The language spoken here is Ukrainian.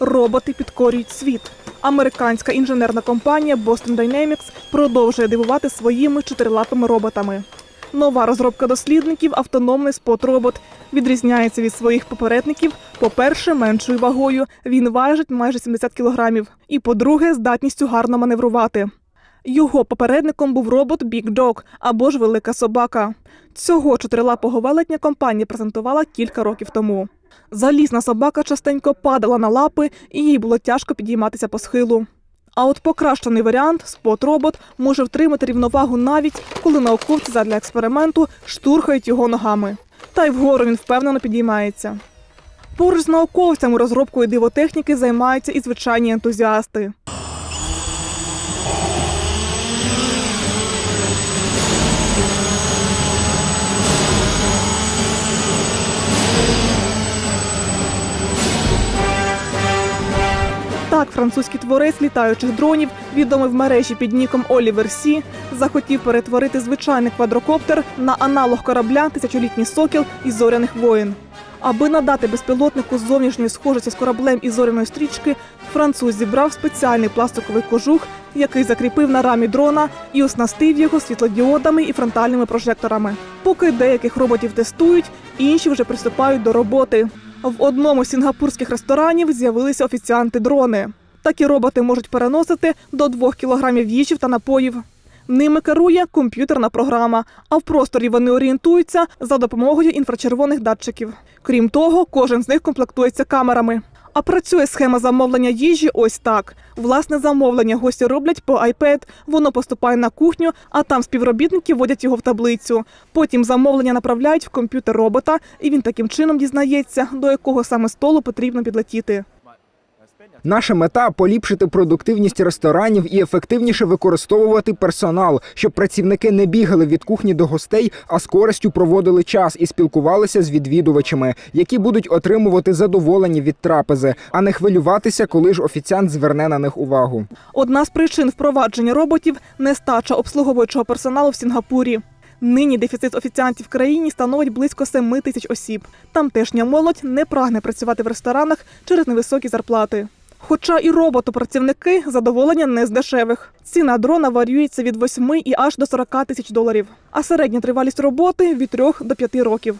Роботи підкорюють світ. Американська інженерна компанія Boston Dynamics продовжує дивувати своїми чотирилапими роботами. Нова розробка дослідників автономний спот-робот відрізняється від своїх попередників. По-перше, меншою вагою він важить майже 70 кілограмів. І по-друге, здатністю гарно маневрувати. Його попередником був робот Big Dog або ж Велика собака. Цього чотирилапого велетня компанія презентувала кілька років тому. Залізна собака частенько падала на лапи, і їй було тяжко підійматися по схилу. А от покращений варіант спот-робот може втримати рівновагу навіть коли науковці задля експерименту штурхають його ногами. Та й вгору він впевнено підіймається. Поруч з науковцями розробкою дивотехніки займаються і звичайні ентузіасти. Так, французький творець літаючих дронів, відомий в мережі під ніком Олівер Сі, захотів перетворити звичайний квадрокоптер на аналог корабля тисячолітній сокіл із зоряних воїн. Аби надати безпілотнику зовнішньої схожості з кораблем із зоряної стрічки, француз зібрав спеціальний пластиковий кожух, який закріпив на рамі дрона і оснастив його світлодіодами і фронтальними прожекторами. Поки деяких роботів тестують, інші вже приступають до роботи. В одному з сінгапурських ресторанів з'явилися офіціанти-дрони. Такі роботи можуть переносити до 2 кілограмів їжі та напоїв. Ними керує комп'ютерна програма, а в просторі вони орієнтуються за допомогою інфрачервоних датчиків. Крім того, кожен з них комплектується камерами. А працює схема замовлення їжі ось так. Власне замовлення гості роблять по iPad, воно поступає на кухню, а там співробітники вводять його в таблицю. Потім замовлення направляють в комп'ютер робота, і він таким чином дізнається, до якого саме столу потрібно підлетіти. Наша мета поліпшити продуктивність ресторанів і ефективніше використовувати персонал, щоб працівники не бігали від кухні до гостей, а з користю проводили час і спілкувалися з відвідувачами, які будуть отримувати задоволення від трапези, а не хвилюватися, коли ж офіціант зверне на них увагу. Одна з причин впровадження роботів нестача обслуговуючого персоналу в Сінгапурі. Нині дефіцит офіціантів в країні становить близько 7 тисяч осіб. Тамтешня молодь не прагне працювати в ресторанах через невисокі зарплати. Хоча і роботу-працівники задоволення не з дешевих. Ціна дрона варюється від 8 і аж до 40 тисяч доларів, а середня тривалість роботи від 3 до 5 років.